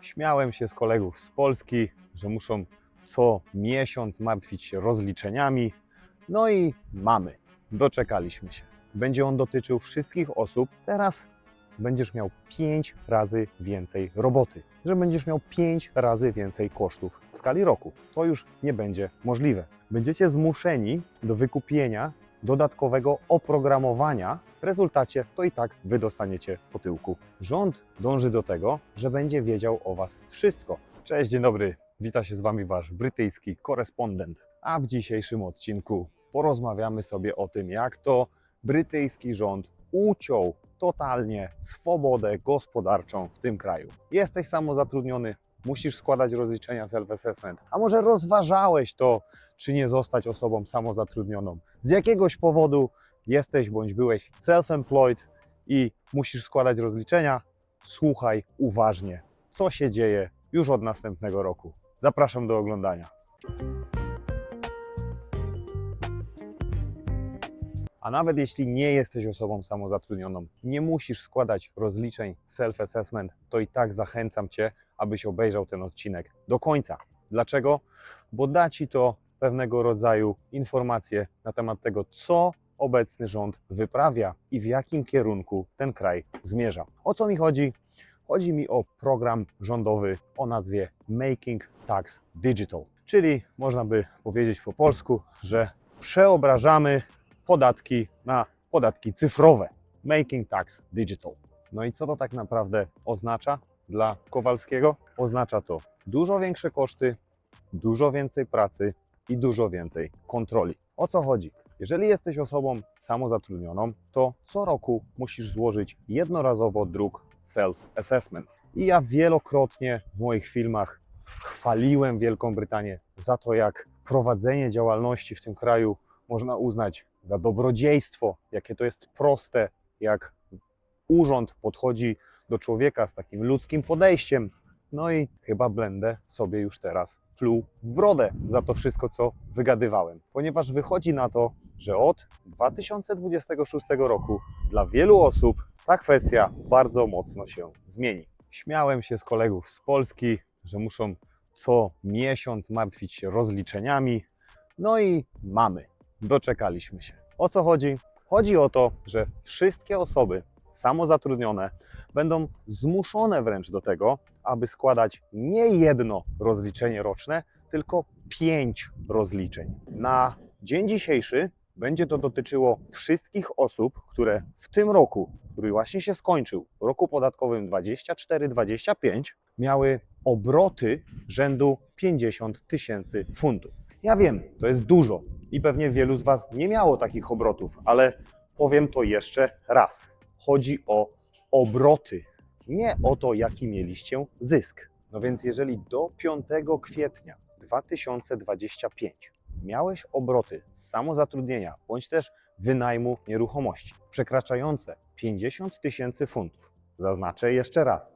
Śmiałem się z kolegów z Polski, że muszą co miesiąc martwić się rozliczeniami. No i mamy. Doczekaliśmy się. Będzie on dotyczył wszystkich osób. Teraz będziesz miał 5 razy więcej roboty, że będziesz miał 5 razy więcej kosztów w skali roku. To już nie będzie możliwe. Będziecie zmuszeni do wykupienia dodatkowego oprogramowania. W rezultacie to i tak wy dostaniecie po tyłku. Rząd dąży do tego, że będzie wiedział o was wszystko. Cześć, dzień dobry. Wita się z wami wasz brytyjski korespondent. A w dzisiejszym odcinku porozmawiamy sobie o tym, jak to brytyjski rząd uciął totalnie swobodę gospodarczą w tym kraju. Jesteś samozatrudniony, musisz składać rozliczenia self-assessment, a może rozważałeś to, czy nie zostać osobą samozatrudnioną. Z jakiegoś powodu jesteś bądź byłeś self-employed i musisz składać rozliczenia. Słuchaj uważnie, co się dzieje już od następnego roku. Zapraszam do oglądania. A nawet jeśli nie jesteś osobą samozatrudnioną, nie musisz składać rozliczeń self-assessment, to i tak zachęcam Cię, abyś obejrzał ten odcinek do końca. Dlaczego? Bo da Ci to pewnego rodzaju informacje na temat tego, co obecny rząd wyprawia i w jakim kierunku ten kraj zmierza. O co mi chodzi? Chodzi mi o program rządowy o nazwie Making Tax Digital, czyli można by powiedzieć po polsku, że przeobrażamy podatki na podatki cyfrowe. Making Tax Digital. No i co to tak naprawdę oznacza dla Kowalskiego? Oznacza to dużo większe koszty, dużo więcej pracy i dużo więcej kontroli. O co chodzi? Jeżeli jesteś osobą samozatrudnioną, to co roku musisz złożyć jednorazowo druk self-assessment. I ja wielokrotnie w moich filmach chwaliłem Wielką Brytanię za to, jak prowadzenie działalności w tym kraju można uznać za dobrodziejstwo, jakie to jest proste, jak urząd podchodzi do człowieka z takim ludzkim podejściem. No i chyba będę sobie już teraz pluł w brodę za to wszystko, co wygadywałem, ponieważ wychodzi na to, że od 2026 roku dla wielu osób ta kwestia bardzo mocno się zmieni. Śmiałem się z kolegów z Polski, że muszą co miesiąc martwić się rozliczeniami. No i mamy doczekaliśmy się. O co chodzi? Chodzi o to, że wszystkie osoby samozatrudnione będą zmuszone wręcz do tego, aby składać nie jedno rozliczenie roczne, tylko pięć rozliczeń. Na dzień dzisiejszy będzie to dotyczyło wszystkich osób, które w tym roku, który właśnie się skończył, roku podatkowym 24-25, miały obroty rzędu 50 tysięcy funtów. Ja wiem, to jest dużo i pewnie wielu z Was nie miało takich obrotów, ale powiem to jeszcze raz. Chodzi o obroty, nie o to, jaki mieliście zysk. No więc jeżeli do 5 kwietnia 2025 miałeś obroty z samozatrudnienia bądź też wynajmu nieruchomości przekraczające 50 tysięcy funtów, zaznaczę jeszcze raz,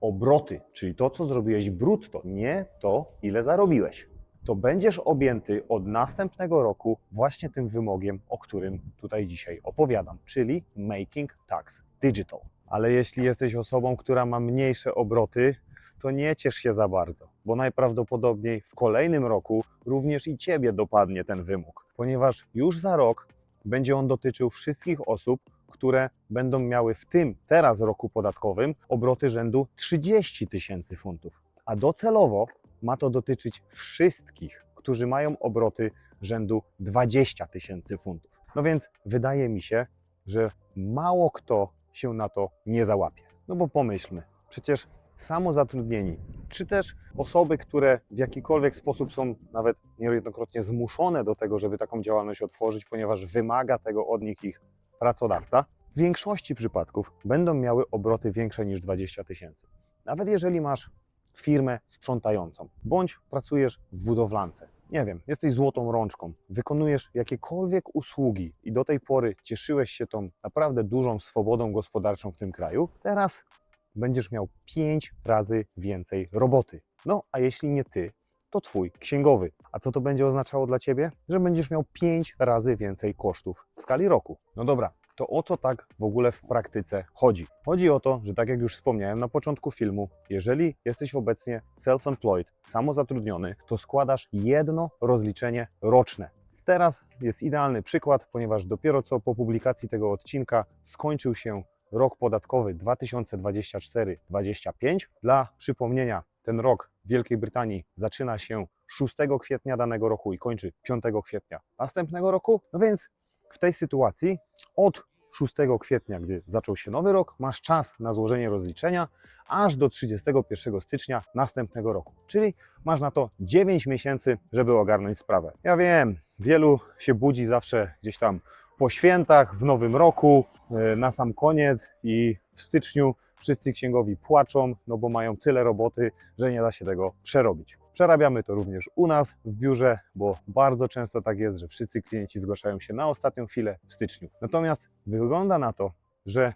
obroty, czyli to, co zrobiłeś brutto, nie to, ile zarobiłeś, to będziesz objęty od następnego roku właśnie tym wymogiem, o którym tutaj dzisiaj opowiadam, czyli Making Tax Digital. Ale jeśli jesteś osobą, która ma mniejsze obroty, to nie ciesz się za bardzo, bo najprawdopodobniej w kolejnym roku również i Ciebie dopadnie ten wymóg, ponieważ już za rok będzie on dotyczył wszystkich osób, które będą miały w tym teraz roku podatkowym obroty rzędu 30 tysięcy funtów. A docelowo ma to dotyczyć wszystkich, którzy mają obroty rzędu 20 tysięcy funtów. No więc wydaje mi się, że mało kto się na to nie załapie. No bo pomyślmy, przecież samozatrudnieni, czy też osoby, które w jakikolwiek sposób są nawet niejednokrotnie zmuszone do tego, żeby taką działalność otworzyć, ponieważ wymaga tego od nich ich pracodawca, w większości przypadków będą miały obroty większe niż 20 tysięcy. Nawet jeżeli masz firmę sprzątającą, bądź pracujesz w budowlance. Nie wiem, jesteś złotą rączką, wykonujesz jakiekolwiek usługi i do tej pory cieszyłeś się tą naprawdę dużą swobodą gospodarczą w tym kraju, teraz będziesz miał 5 razy więcej roboty. No, a jeśli nie ty, to twój księgowy. A co to będzie oznaczało dla ciebie? Że będziesz miał 5 razy więcej kosztów w skali roku. No dobra, to o co tak w ogóle w praktyce chodzi? Chodzi o to, że tak jak już wspomniałem na początku filmu, jeżeli jesteś obecnie self-employed, samozatrudniony, to składasz jedno rozliczenie roczne. Teraz jest idealny przykład, ponieważ dopiero co po publikacji tego odcinka skończył się rok podatkowy 2024-25. Dla przypomnienia, ten rok w Wielkiej Brytanii zaczyna się 6 kwietnia danego roku i kończy 5 kwietnia następnego roku. No więc w tej sytuacji od 6 kwietnia, gdy zaczął się nowy rok, masz czas na złożenie rozliczenia aż do 31 stycznia następnego roku. Czyli masz na to 9 miesięcy, żeby ogarnąć sprawę. Ja wiem, wielu się budzi zawsze gdzieś tam po świętach, w nowym roku, yy, na sam koniec i w styczniu wszyscy księgowi płaczą, no bo mają tyle roboty, że nie da się tego przerobić. Przerabiamy to również u nas w biurze, bo bardzo często tak jest, że wszyscy klienci zgłaszają się na ostatnią chwilę w styczniu. Natomiast wygląda na to, że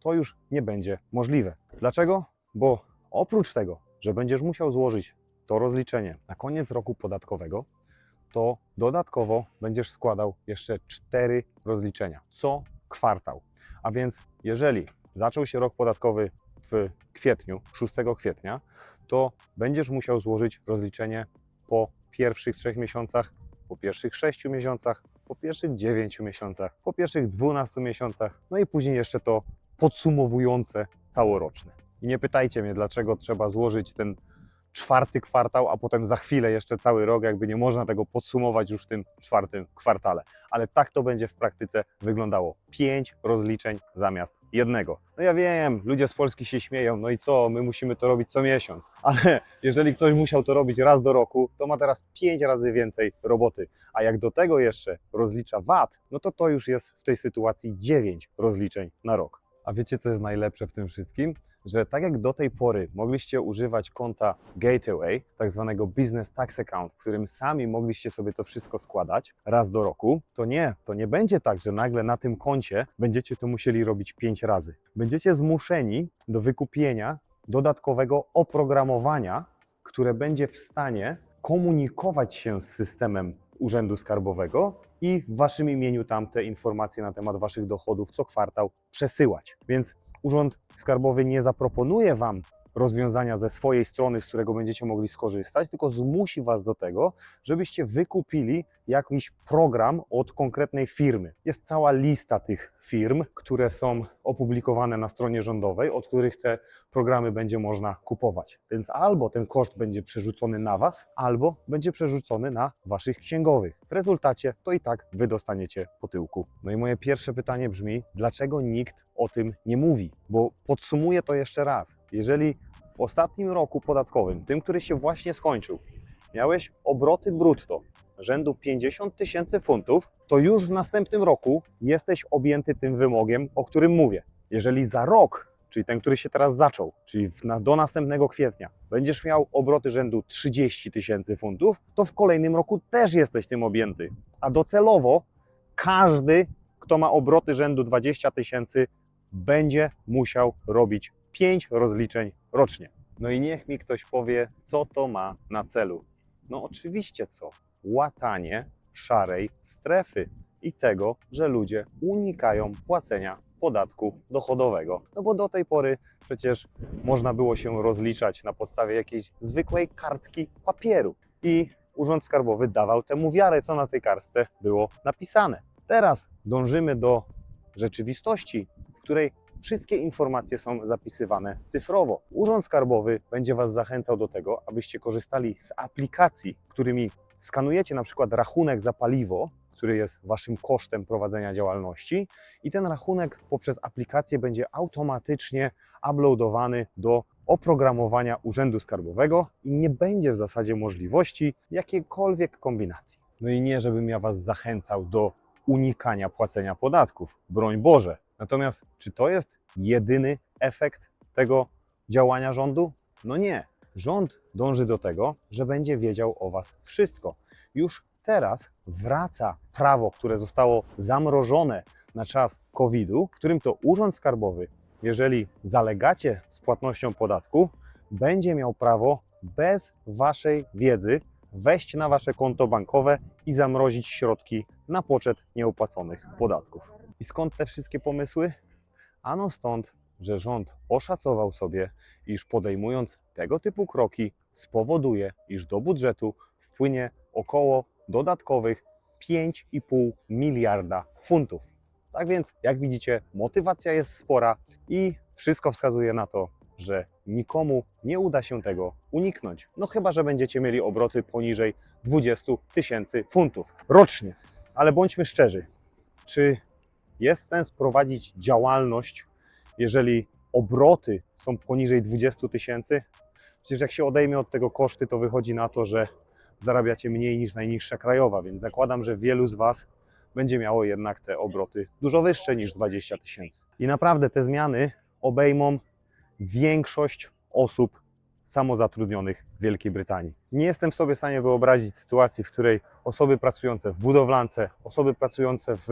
to już nie będzie możliwe. Dlaczego? Bo oprócz tego, że będziesz musiał złożyć to rozliczenie na koniec roku podatkowego, to dodatkowo będziesz składał jeszcze cztery rozliczenia co kwartał. A więc jeżeli zaczął się rok podatkowy w kwietniu, 6 kwietnia, to będziesz musiał złożyć rozliczenie po pierwszych trzech miesiącach, po pierwszych sześciu miesiącach, po pierwszych dziewięciu miesiącach, po pierwszych 12 miesiącach, no i później jeszcze to podsumowujące całoroczne. I nie pytajcie mnie, dlaczego trzeba złożyć ten czwarty kwartał, a potem za chwilę jeszcze cały rok, jakby nie można tego podsumować już w tym czwartym kwartale. Ale tak to będzie w praktyce wyglądało. Pięć rozliczeń zamiast jednego. No ja wiem, ludzie z Polski się śmieją, no i co, my musimy to robić co miesiąc. Ale jeżeli ktoś musiał to robić raz do roku, to ma teraz pięć razy więcej roboty. A jak do tego jeszcze rozlicza VAT, no to to już jest w tej sytuacji dziewięć rozliczeń na rok. A wiecie, co jest najlepsze w tym wszystkim? Że tak jak do tej pory mogliście używać konta Gateway, tak zwanego Business Tax Account, w którym sami mogliście sobie to wszystko składać raz do roku, to nie, to nie będzie tak, że nagle na tym koncie będziecie to musieli robić pięć razy. Będziecie zmuszeni do wykupienia dodatkowego oprogramowania, które będzie w stanie komunikować się z systemem Urzędu Skarbowego i w Waszym imieniu tam te informacje na temat Waszych dochodów co kwartał przesyłać. Więc Urząd Skarbowy nie zaproponuje Wam rozwiązania ze swojej strony, z którego będziecie mogli skorzystać, tylko zmusi Was do tego, żebyście wykupili jakiś program od konkretnej firmy. Jest cała lista tych firm, które są opublikowane na stronie rządowej, od których te programy będzie można kupować. Więc albo ten koszt będzie przerzucony na Was, albo będzie przerzucony na Waszych księgowych. W rezultacie to i tak Wy dostaniecie po tyłku. No i moje pierwsze pytanie brzmi, dlaczego nikt o tym nie mówi? Bo podsumuję to jeszcze raz. Jeżeli w ostatnim roku podatkowym, tym, który się właśnie skończył, miałeś obroty brutto rzędu 50 tysięcy funtów, to już w następnym roku jesteś objęty tym wymogiem, o którym mówię. Jeżeli za rok, czyli ten, który się teraz zaczął, czyli do następnego kwietnia, będziesz miał obroty rzędu 30 tysięcy funtów, to w kolejnym roku też jesteś tym objęty. A docelowo każdy, kto ma obroty rzędu 20 tysięcy, będzie musiał robić 5 rozliczeń rocznie. No i niech mi ktoś powie, co to ma na celu. No oczywiście co? Łatanie szarej strefy i tego, że ludzie unikają płacenia podatku dochodowego. No bo do tej pory przecież można było się rozliczać na podstawie jakiejś zwykłej kartki papieru i Urząd Skarbowy dawał temu wiarę, co na tej kartce było napisane. Teraz dążymy do rzeczywistości, w której wszystkie informacje są zapisywane cyfrowo. Urząd Skarbowy będzie Was zachęcał do tego, abyście korzystali z aplikacji, którymi skanujecie na przykład rachunek za paliwo, który jest Waszym kosztem prowadzenia działalności i ten rachunek poprzez aplikację będzie automatycznie uploadowany do oprogramowania Urzędu Skarbowego i nie będzie w zasadzie możliwości jakiejkolwiek kombinacji. No i nie, żebym ja Was zachęcał do unikania płacenia podatków, broń Boże. Natomiast czy to jest jedyny efekt tego działania rządu? No nie. Rząd dąży do tego, że będzie wiedział o Was wszystko. Już teraz wraca prawo, które zostało zamrożone na czas COVID-u, w którym to Urząd Skarbowy, jeżeli zalegacie z płatnością podatku, będzie miał prawo bez Waszej wiedzy wejść na Wasze konto bankowe i zamrozić środki na poczet nieopłaconych podatków. I skąd te wszystkie pomysły? Ano stąd, że rząd oszacował sobie, iż podejmując tego typu kroki spowoduje, iż do budżetu wpłynie około dodatkowych 5,5 miliarda funtów. Tak więc, jak widzicie, motywacja jest spora i wszystko wskazuje na to, że nikomu nie uda się tego uniknąć. No chyba, że będziecie mieli obroty poniżej 20 tysięcy funtów rocznie. Ale bądźmy szczerzy, czy jest sens prowadzić działalność, jeżeli obroty są poniżej 20 tysięcy? Przecież jak się odejmie od tego koszty, to wychodzi na to, że zarabiacie mniej niż najniższa krajowa, więc zakładam, że wielu z Was będzie miało jednak te obroty dużo wyższe niż 20 tysięcy. I naprawdę te zmiany obejmą większość osób samozatrudnionych w Wielkiej Brytanii. Nie jestem sobie w stanie wyobrazić sytuacji, w której osoby pracujące w budowlance, osoby pracujące w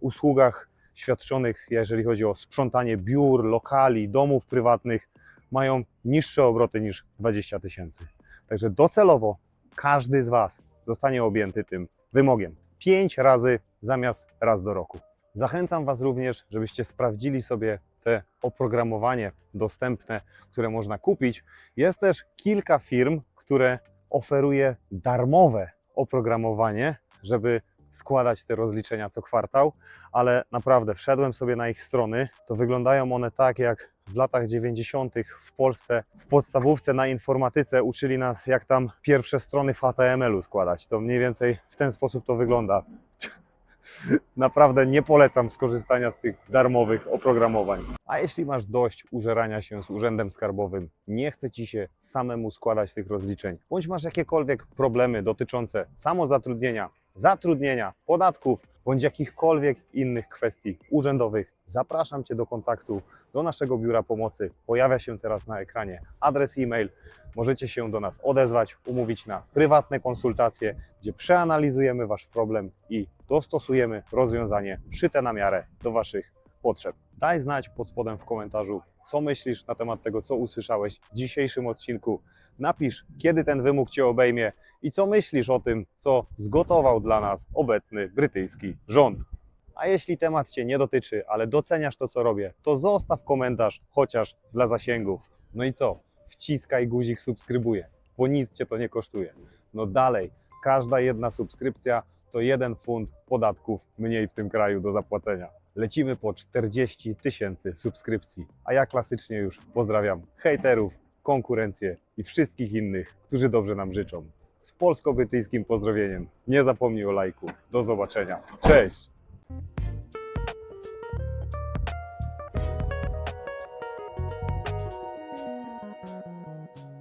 usługach świadczonych, jeżeli chodzi o sprzątanie biur, lokali, domów prywatnych, mają niższe obroty niż 20 tysięcy. Także docelowo każdy z Was zostanie objęty tym wymogiem. Pięć razy zamiast raz do roku. Zachęcam Was również, żebyście sprawdzili sobie te oprogramowanie dostępne, które można kupić. Jest też kilka firm, które oferuje darmowe oprogramowanie, żeby składać te rozliczenia co kwartał, ale naprawdę wszedłem sobie na ich strony, to wyglądają one tak jak w latach 90. w Polsce w podstawówce na informatyce uczyli nas jak tam pierwsze strony w HTML-u składać. To mniej więcej w ten sposób to wygląda. Naprawdę nie polecam skorzystania z tych darmowych oprogramowań. A jeśli masz dość użerania się z urzędem skarbowym, nie chce ci się samemu składać tych rozliczeń, bądź masz jakiekolwiek problemy dotyczące samozatrudnienia, zatrudnienia, podatków bądź jakichkolwiek innych kwestii urzędowych, zapraszam Cię do kontaktu do naszego biura pomocy. Pojawia się teraz na ekranie adres e-mail. Możecie się do nas odezwać, umówić na prywatne konsultacje, gdzie przeanalizujemy Wasz problem i dostosujemy rozwiązanie szyte na miarę do Waszych potrzeb. Daj znać pod spodem w komentarzu, co myślisz na temat tego, co usłyszałeś w dzisiejszym odcinku. Napisz, kiedy ten wymóg Cię obejmie i co myślisz o tym, co zgotował dla nas obecny brytyjski rząd. A jeśli temat Cię nie dotyczy, ale doceniasz to, co robię, to zostaw komentarz, chociaż dla zasięgów. No i co? Wciskaj guzik subskrybuję, bo nic Cię to nie kosztuje. No dalej, każda jedna subskrypcja to jeden funt podatków mniej w tym kraju do zapłacenia. Lecimy po 40 tysięcy subskrypcji, a ja klasycznie już pozdrawiam hejterów, konkurencję i wszystkich innych, którzy dobrze nam życzą. Z polsko-brytyjskim pozdrowieniem. Nie zapomnij o lajku. Do zobaczenia. Cześć!